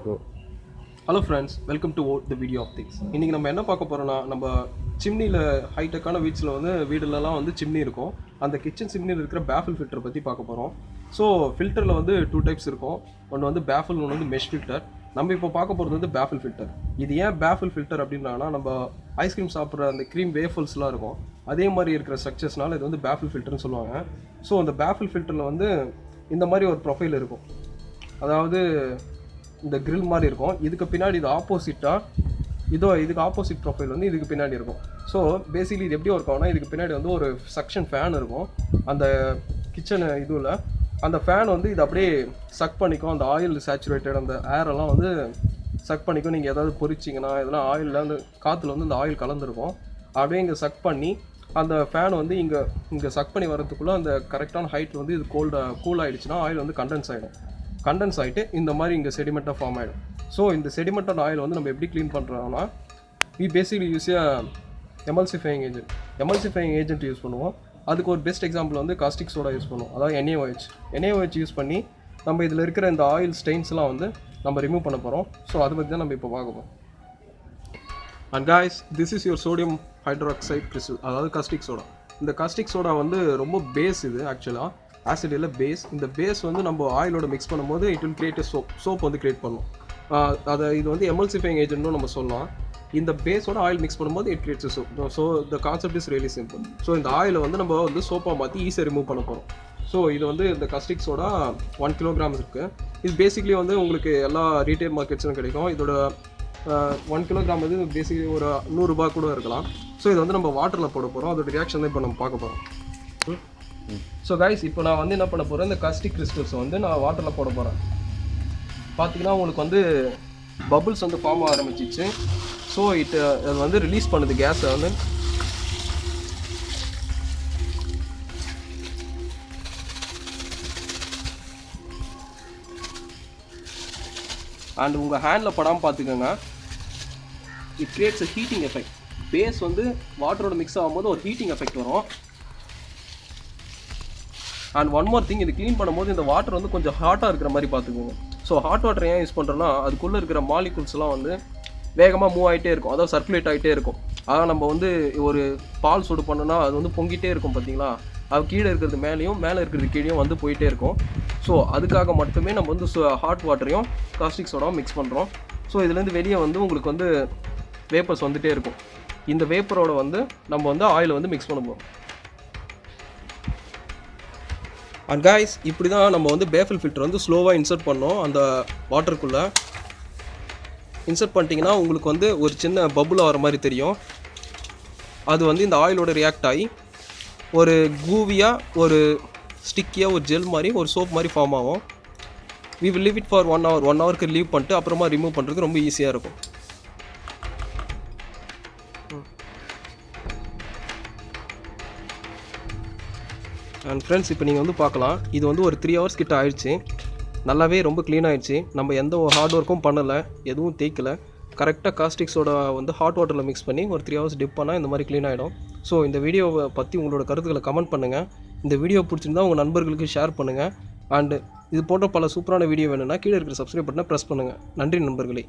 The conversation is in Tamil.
Go hello friends welcome to the video of things இன்றைக்கி நம்ம என்ன பார்க்க போகிறோம்னா நம்ம சிம்னியில் ஹைடெக்கான வீட்ஸில் வந்து வீடுலலாம் வந்து சிம்னி இருக்கும். அந்த கிச்சன் சிம்னியில் இருக்கிற பேஃபில் ஃபில்டர் பற்றி பார்க்க போகிறோம் ஸோ ஃபில்டரில் வந்து டூ டைப்ஸ் இருக்கும். ஒன்று வந்து பேஃபில் ஒன்று வந்து மெஷ் ஃபில்டர் நம்ம இப்போ பார்க்க போகிறது வந்து பேஃபில் ஃபில்டர் இது ஏன் பேஃபில் ஃபில்டர் அப்படின்னா நம்ம ஐஸ்கிரீம் சாப்பிட்ற அந்த க்ரீம் வேஃபல்ஸ்லாம் இருக்கும். அதே மாதிரி இருக்கிற ஸ்ட்ரக்சர்ஸ்னால இது வந்து பேஃபில் ஃபில்டர்னு சொல்லுவாங்க. ஸோ அந்த பேஃபில் ஃபில்டரில் வந்து இந்த மாதிரி ஒரு ப்ரொஃபைல் இருக்கும். அதாவது இந்த கிரில் மாதிரி இருக்கும். இதுக்கு பின்னாடி இது ஆப்போசிட்டாக இதோ இதுக்கு ஆப்போசிட் ப்ரொஃபைல் வந்து இதுக்கு பின்னாடி இருக்கும். ஸோ பேசிக்கலி இது எப்படி ஒர்க் ஆகும்னா இதுக்கு பின்னாடி வந்து ஒரு சக்ஷன் ஃபேன் இருக்கும். அந்த கிச்சனு இதுவில் அந்த ஃபேன் வந்து இது அப்படியே சக் பண்ணிக்கும். அந்த ஆயில் சேச்சுரேட்டட் அந்த ஏரெல்லாம் வந்து சக் பண்ணிக்கும். நீங்கள் ஏதாவது பொரிச்சிங்கன்னா இதெல்லாம் ஆயிலில் அந்த காற்றுல வந்து அந்த ஆயில் கலந்துருக்கும். அப்படியே இங்கே சக் பண்ணி அந்த ஃபேன் வந்து இங்கே இங்கே சக் பண்ணி வரதுக்குள்ளே அந்த கரெக்டான ஹைட் வந்து இது கோல்டு கூல் ஆகிடுச்சுன்னா ஆயில் வந்து கண்டென்ஸ் ஆகிடும் கண்டென்ஸ் ஆகிட்டு இந்த மாதிரி இங்கே செடிமெண்ட்டாக ஃபார்ம் ஆகிடும் ஸோ இந்த செடிமெண்டட் ஆயில் வந்து நம்ம எப்படி க்ளீன் பண்ணுறோம்னா we basically use emulsifying agent emulsifying agent use பண்ணுவோம். அதுக்கு ஒரு பெஸ்ட் எக்ஸாம்பிள் வந்து காஸ்டிக் சோடா யூஸ் பண்ணுவோம். அதாவது என்ஏஓஹெச் NaOH யூஸ் பண்ணி நம்ம இதில் இருக்கிற இந்த ஆயில் ஸ்டெயின்ஸ்லாம் வந்து நம்ம ரிமூவ் பண்ண போகிறோம் ஸோ அதை பற்றி தான் நம்ம இப்போ பார்க்க போகிறோம் and guys this is your sodium hydroxide crystal அதாவது காஸ்டிக் சோடா இந்த காஸ்டிக் சோடா வந்து ரொம்ப பேஸ் இது ஆக்சுவலாக ஆசிட் இல்லை பேஸ் இந்த பேஸ் வந்து நம்ம ஆயிலோட மிக்ஸ் பண்ணும்போது it will create soap soap வந்து கிரியேட் பண்ணும். அதை இது வந்து எமல்சிஃபைங் ஏஜென்ட்னு நம்ம சொல்லலாம். இந்த பேஸோட ஆயில் மிக்ஸ் பண்ணும்போது it creates soap so the concept is really simple so இந்த ஆயிலை வந்து நம்ம வந்து சோப்பாக மாற்றி ஈஸியாக ரிமூவ் பண்ண போகிறோம் ஸோ இது வந்து இந்த கஸ்டிக்ஸோட ஒன் கிலோகிராம் இருக்குது இது பேசிக்லி வந்து உங்களுக்கு எல்லா ரீட்டைல் மார்க்கெட்ஸும் கிடைக்கும். இதோட ஒன் கிலோகிராம் வந்து பேசிக்லி ஒரு நூறுரூபா கூட இருக்கலாம். ஸோ இது வந்து நம்ம வாட்டரில் போட போகிறோம் அதோட ரியாக்ஷன் தான் இப்போ நம்ம பார்க்க போகிறோம் ஸோ கைஸ் இப்போ நான் வந்து என்ன பண்ண போகிறேன் இந்த கஸ்டிக் கிறிஸ்டல்ஸ் வந்து நான் வாட்டரில் போட போகிறேன் பார்த்தீங்கன்னா உங்களுக்கு வந்து பபுள்ஸ் வந்து ஃபார்ம் ஆரம்பிச்சிச்சு. ஸோ இட் அது வந்து ரிலீஸ் பண்ணுது கேஸை வந்து. அண்ட் உங்கள் ஹேண்டில் படாமல் பார்த்துக்கோங்க it creates a heating effect base வந்து வாட்டரோட மிக்ஸ் ஆகும்போது ஒரு ஹீட்டிங் எஃபெக்ட் வரும். அண்ட் ஒன் மோர் திங் இது க்ளீன் பண்ணும்போது இந்த வாட்டர் வந்து கொஞ்சம் ஹாட்டாக இருக்கிற மாதிரி பார்த்துக்கோங்க. ஸோ ஹாட் வாட்டர் ஏன் யூஸ் பண்ணுறோன்னா அதுக்குள்ளே இருக்கிற மாலிகுல்ஸ்லாம் வந்து வேகமாக மூவ் ஆகிட்டே இருக்கும். அதாவது சர்க்குலேட் ஆகிட்டே இருக்கும். அதான் நம்ம வந்து ஒரு பால் சூடு பண்ணோன்னா அது வந்து பொங்கிட்டே இருக்கும் பார்த்தீங்களா? அது கீழே இருக்கிறது மேலேயும் மேலே இருக்கிறது கீழேயும் வந்து போயிட்டே இருக்கும். ஸோ அதுக்காக மட்டுமே நம்ம வந்து ஹாட் வாட்டரையும் காஸ்டிக் சோடாவும் மிக்ஸ் பண்ணுறோம் ஸோ இதுலேருந்து வெளியே வந்து உங்களுக்கு வந்து வேப்பர்ஸ் வந்துகிட்டே இருக்கும். இந்த வேப்பரோட வந்து நம்ம வந்து ஆயில் வந்து மிக்ஸ் பண்ண போகிறோம் அண்ட் காய்ஸ் இப்படி தான் நம்ம வந்து பேஃபில் ஃபில்டர் வந்து ஸ்லோவாக இன்சர்ட் பண்ணோம் அந்த வாட்டருக்குள்ளே இன்சர்ட் பண்ணிட்டீங்கன்னா உங்களுக்கு வந்து ஒரு சின்ன பபுள் ஆகிற மாதிரி தெரியும். அது வந்து இந்த ஆயிலோட ரியாக்ட் ஆகி ஒரு கூவியாக ஒரு ஸ்டிக்கியாக ஒரு ஜெல் மாதிரி ஒரு சோப் மாதிரி ஃபார்ம் ஆகும். We will leave it for one hour one ஹவருக்கு லீவ் பண்ணிட்டு அப்புறமா ரிமூவ் பண்ணுறதுக்கு ரொம்ப ஈஸியாக இருக்கும். அண்ட் ஃப்ரெண்ட்ஸ் இப்போ நீங்கள் வந்து பார்க்கலாம். இது வந்து ஒரு த்ரீ ஹவர்ஸ் கிட்ட ஆயிடுச்சு. நல்லாவே ரொம்ப க்ளீன் ஆயிடுச்சு. நம்ம எந்த ஒரு ஹார்ட் ஒர்க்கும் பண்ணலை. எதுவும் தேய்க்கலை. கரெக்டாக காஸ்டிக்ஸோட வந்து ஹாட் வாட்டரில் மிக்ஸ் பண்ணி ஒரு த்ரீ ஹவர்ஸ் டிப் பண்ணால் இந்த மாதிரி க்ளீன் ஆகிடும் ஸோ இந்த வீடியோவை பற்றி உங்களோட கருத்துக்களை கமெண்ட் பண்ணுங்கள் இந்த வீடியோ பிடிச்சிருந்தா உங்கள் நண்பர்களுக்கு ஷேர் பண்ணுங்கள் அண்டு இது போன்ற பல சூப்பரான வீடியோ வேணும்னா கீழே இருக்கிற சப்ஸ்கிரைப் பட்டனை ப்ரெஸ் பண்ணுங்கள் நன்றி நண்பர்களே.